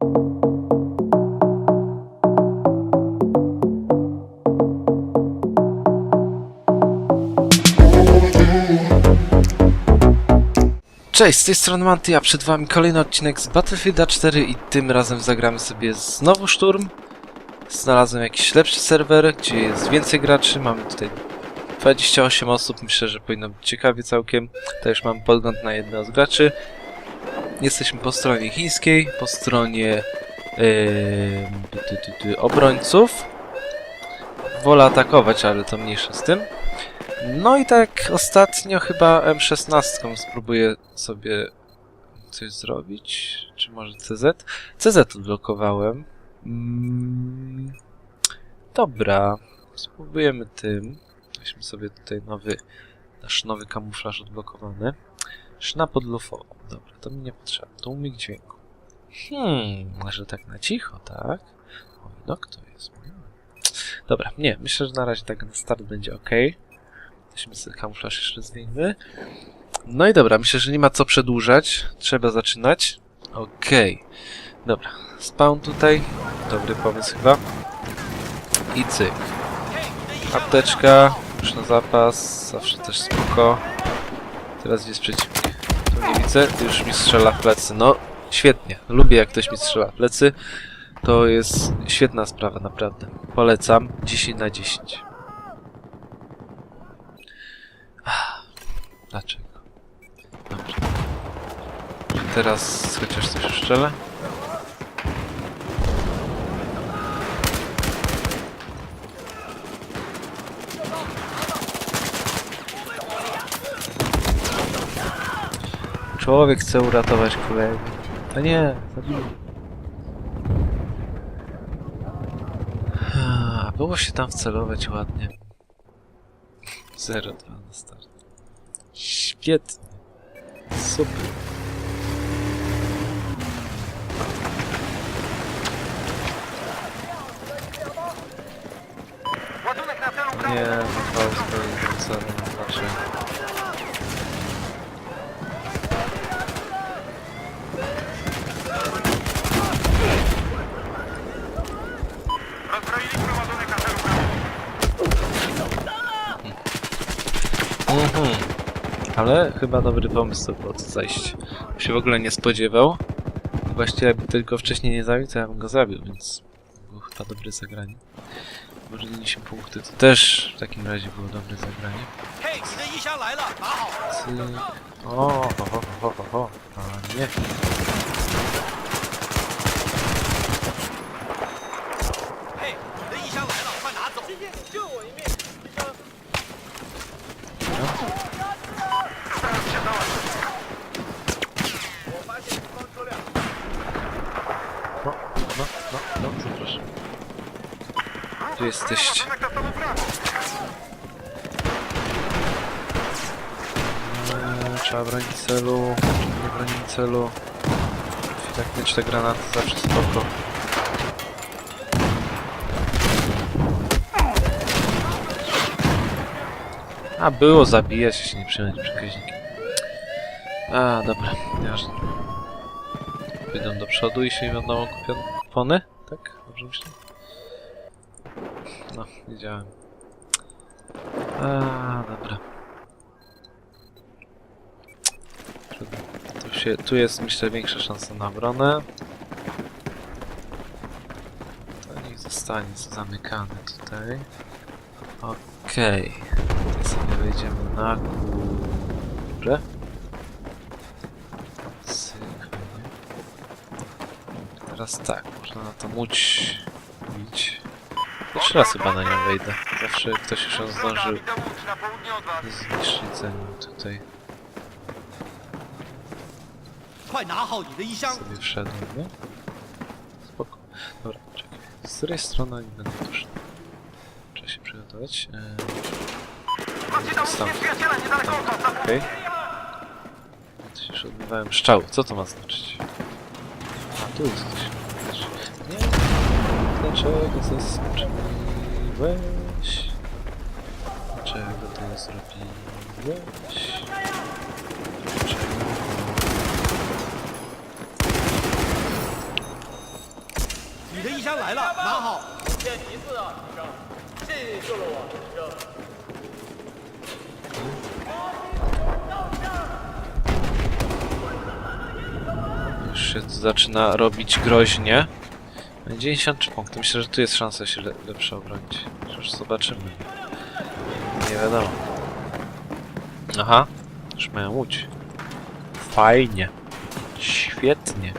Cześć, z tej strony Manty, a przed wami kolejny odcinek z Battlefielda 4 i tym razem zagramy sobie znowu Szturm. Znalazłem jakiś lepszy serwer, gdzie jest więcej graczy, mamy tutaj 28 osób, myślę, że powinno być ciekawie całkiem. To już mam podgląd na jednego z graczy. Jesteśmy po stronie chińskiej, po stronie yy, obrońców. Wolę atakować, ale to mniejsze z tym. No i tak ostatnio chyba M16 spróbuję sobie coś zrobić. Czy może CZ? CZ odblokowałem. Mm, dobra, spróbujemy tym. Weźmy sobie tutaj nowy, nasz nowy kamuflaż odblokowany. Szna pod lufą. Dobra, to mi nie potrzeba. Tłumik dźwięku. Hmm, może tak na cicho, tak? Oj, no kto jest? Dobra, nie, myślę, że na razie tak na start będzie ok. Weźmy sobie kamuflaż jeszcze zdejmmy. No i dobra, myślę, że nie ma co przedłużać. Trzeba zaczynać. Okej. Dobra, spawn tutaj. Dobry pomysł chyba. I cyk. Apteczka, już na zapas, zawsze też spoko. Teraz gdzie jest przeciwnik? Tu nie widzę, już mi strzela w plecy. No, świetnie. Lubię jak ktoś mi strzela w plecy. To jest świetna sprawa, naprawdę. Polecam. 10 na 10. Dlaczego? Dobrze. Teraz chociaż coś uszczelę? Człowiek chce uratować kolegę. A nie, zabił. A, Było się tam wcelować ładnie. 0-2 na start. Świetnie. Super. Nie, to jest pewnie znaczy. Mhm ale chyba dobry pomysł było co zajść. Się w ogóle nie spodziewał. Właściwie jakby tylko wcześniej nie zabił, to ja bym go zabił, więc było chyba dobre zagranie. Wyrzeliśmy punkty, to też w takim razie było dobre zagranie. Cyk. O, ho, ho, ho, ho, ho. A nie. Tu jesteście. Eee, Trzeba bronić celu, nie bronić celu. Tak te granaty zawsze spoko. A, było zabijać, się nie przyjąć przekaźnikiem. A, dobra, nieważne. Pójdą do przodu i się będą kupione? Tak? Dobrze myślę? No, wiedziałem. A, dobra. Tu, się, tu jest myślę większa szansa na obronę. To niech zostanie zamykane tutaj. Okej. Tutaj sobie wejdziemy na górę. Cyk. Teraz tak, można na to łódź bić. Pierwszy raz chyba na nią wejdę. Zawsze ktoś już ją zdążył zniszczyć zanim tutaj sobie wszedłem, no. Spoko. Dobra, czekaj. Z której strony oni będą tuż? Trzeba się przygotować. Eee... Okej. Okay. Coś już odbywałem. Szczał. Co to ma znaczyć? A, tu jest coś. Nie. Dlaczego to jest skończone? Weź. Czego to zrobiłeś? Czego? Już się zaczyna robić groźnie. 93 punktów. Myślę, że tu jest szansa się le lepsze obronić. Już zobaczymy. Nie wiadomo. Aha. Już mają łódź. Fajnie. Świetnie.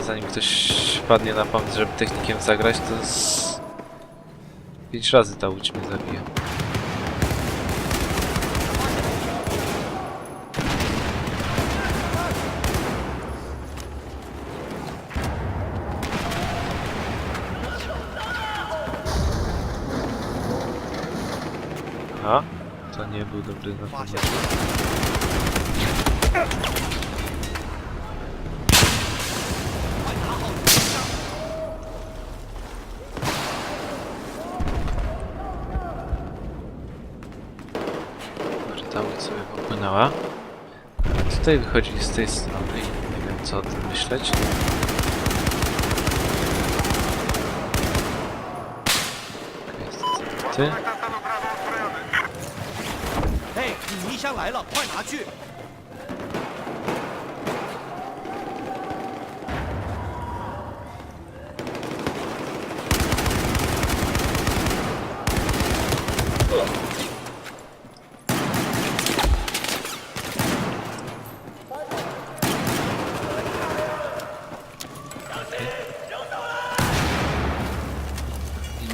Zanim ktoś wpadnie na pomysł, żeby technikiem zagrać, to jest... 5 razy ta łódź mnie zabije. A? To nie był dobry na Właśnie. pomoc. Sobie popłynęła. Tutaj wychodzi z tej strony i nie wiem co o tym myśleć. Okej. 你一箱来了，快拿去。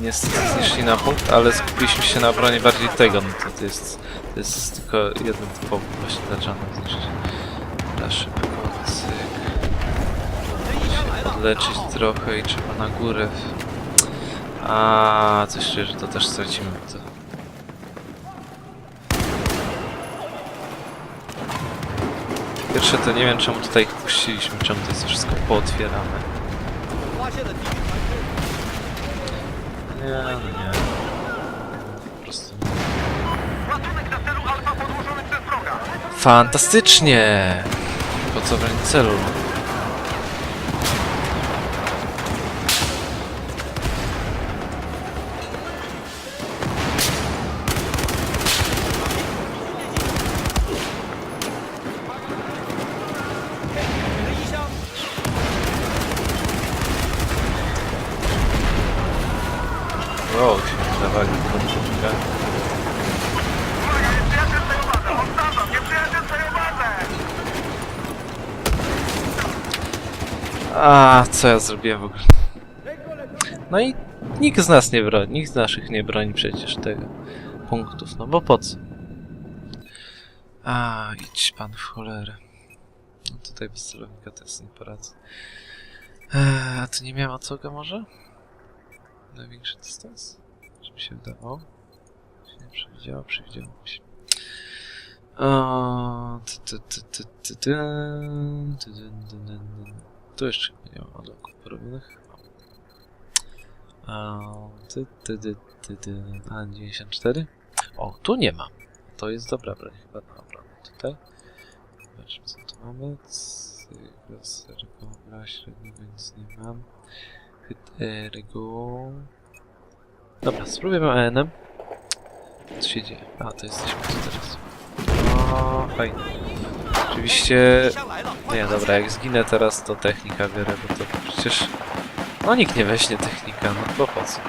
nie zeszli na punkt, ale skupiliśmy się na broni bardziej tego, no to, to jest to jest tylko jeden typowy właśnie dla Jana zniszczyć. Odleczyć trochę i trzeba na górę. A coś czuję, że to też stracimy. To. Pierwsze to nie wiem czemu tutaj ich puściliśmy, czemu to jest wszystko pootwierane. Nie, no nie. Po prostu. Ładunek na celu alfa podłożony przez wroga. Fantastycznie! Po co w celu? Co ja zrobiłem w ogóle? No i nikt z nas nie broni, nikt z naszych nie broni przecież tego punktów, no bo po co? A, idź pan w cholerę. No tutaj bez celownika to jest nie poradzę. Eee, a tu nie miałem ocoga może? Największy dystans? Czy mi się wydawało? Się nie przewidziało, przewidziało mi się. O, ty, ty, ty, ty, ty, ty, ty, ty, ty, ty, ty. Tu jeszcze nie mam odloków porobionych. O, ty, ty, ty, ty, ty. A, 94? O, tu nie mam. To jest dobra broń chyba obronę. Tutaj. Zobaczmy co tu mamy. Rozserwowa średniego nic nie mam. Hit ergo. Dobra, spróbujemy ANM. Co się dzieje? A, to jesteśmy tu teraz. O, fajnie. Oczywiście... Nie, dobra, jak zginę teraz, to technika biorę, bo to przecież... No nikt nie weźmie technika, no bo po co?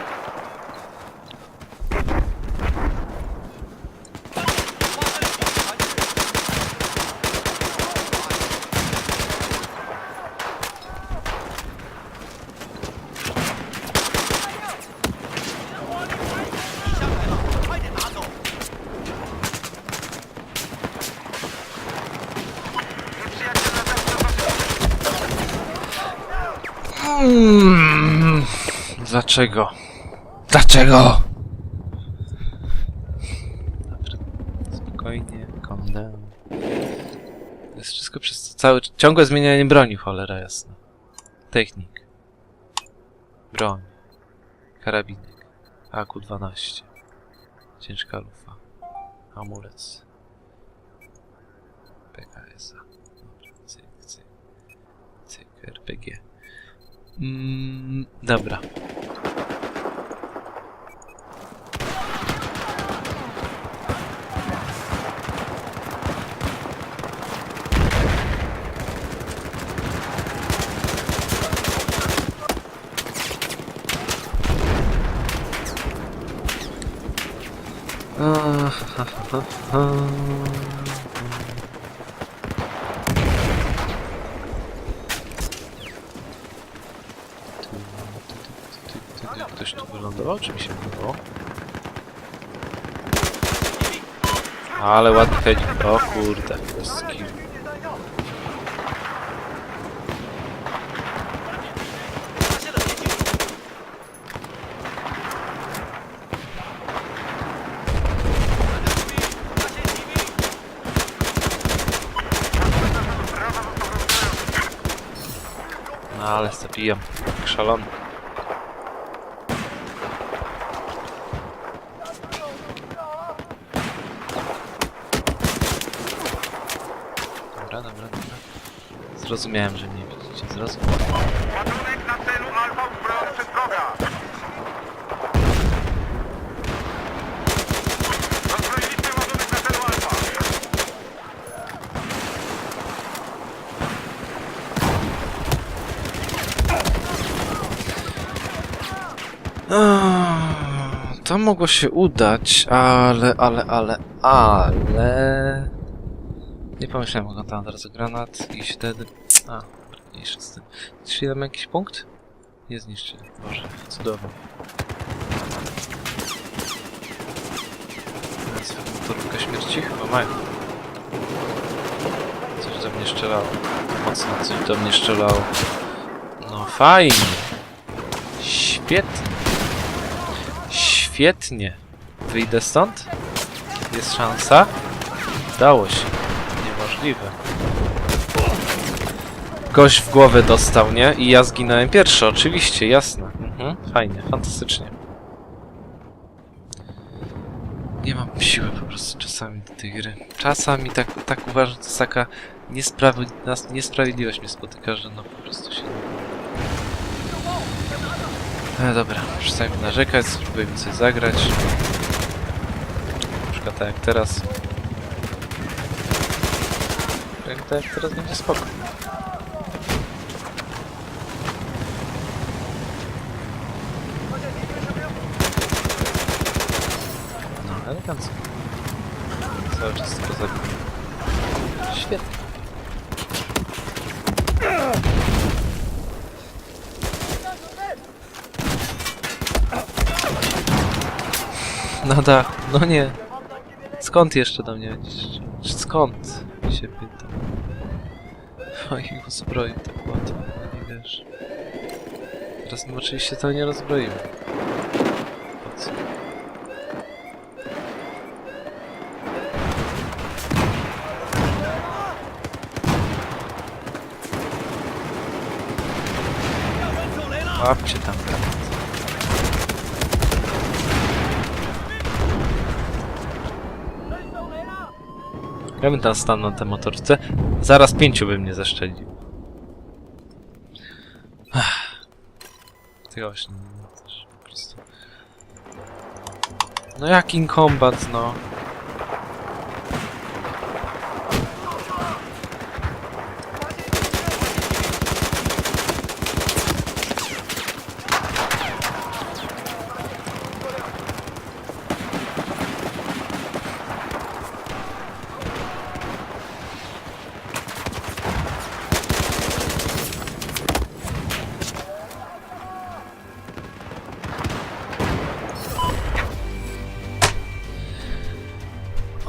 Dlaczego? Dlaczego? Dobra, spokojnie, calm. To jest wszystko przez całe... Ciągłe zmienianie broni, cholera jasna. Technik. Broń. Karabinek. AK-12. Ciężka lufa. Amulet. PKS-a. Cyk, cyk. Cyk, RPG. Mm, dobra. Ha, ha. Ktoś tu wylądował, czy mi się wydawało? Ale ładny heading. O kurde, bez skill. No ale zabijam. Jak szalony. Dobra, dobra, dobra. Zrozumiałem, że mnie widzicie. Zrozumiałem. Ładunek na celu Alfa uzbrojony przez wroga. Rozbroiliśmy ładunek na celu Alfa. Ah, To mogło się udać, ale, ale, ale, ale... Nie pomyślałem, mogę tam od razu granat i wtedy... A, mniejszy z tym. Czy tam jakiś punkt? Nie zniszczyli. Boże, cudownie. Teraz motorówka śmierci? Chyba mają. Coś do mnie strzelało. Mocno coś do mnie strzelało. No fajnie. Świetnie. Świetnie. Wyjdę stąd? Jest szansa? Udało się. Niemożliwe. Gość w głowę dostał, nie? I ja zginąłem pierwszy, oczywiście, jasne. Mhm, fajnie, fantastycznie. Nie mam siły po prostu czasami do tej gry. Czasami tak, tak uważam, to jest taka niesprawiedliwość mnie spotyka, że no po prostu się no dobra, przestańmy narzekać, spróbujmy coś zagrać. Na przykład tak jak teraz. Tak jak teraz będzie spoko. No, elegancko. Cały czas tylko zabijam. Świetnie. Na dach. No nie. Skąd jeszcze do mnie będziesz? Skąd? Się pytam. O ich uzbroi tak łatwo, no nie wiesz. Teraz no oczywiście to nie rozbroiłem. Po co? Łapcie tam granat. Ja bym tam stanął na tej motorce. Zaraz pięciu by mnie zaszczelił. Ty właśnie, no, też po prostu. No jak in combat, no.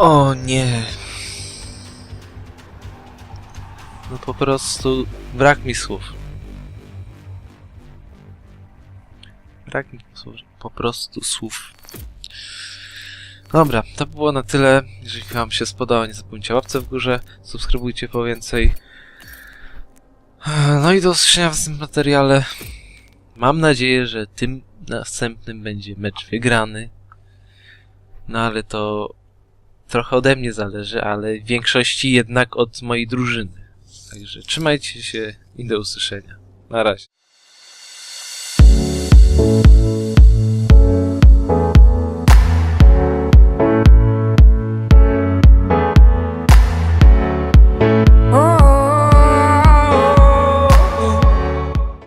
O nie. No po prostu brak mi słów. Brak mi słów, po prostu słów. Dobra, to było na tyle. Jeżeli wam się spodobało, nie zapomnijcie łapce w górze, subskrybujcie po więcej. No i do usłyszenia w następnym materiale. Mam nadzieję, że tym następnym będzie mecz wygrany. No ale to trochę ode mnie zależy, ale w większości jednak od mojej drużyny. Także trzymajcie się i do usłyszenia. Na razie.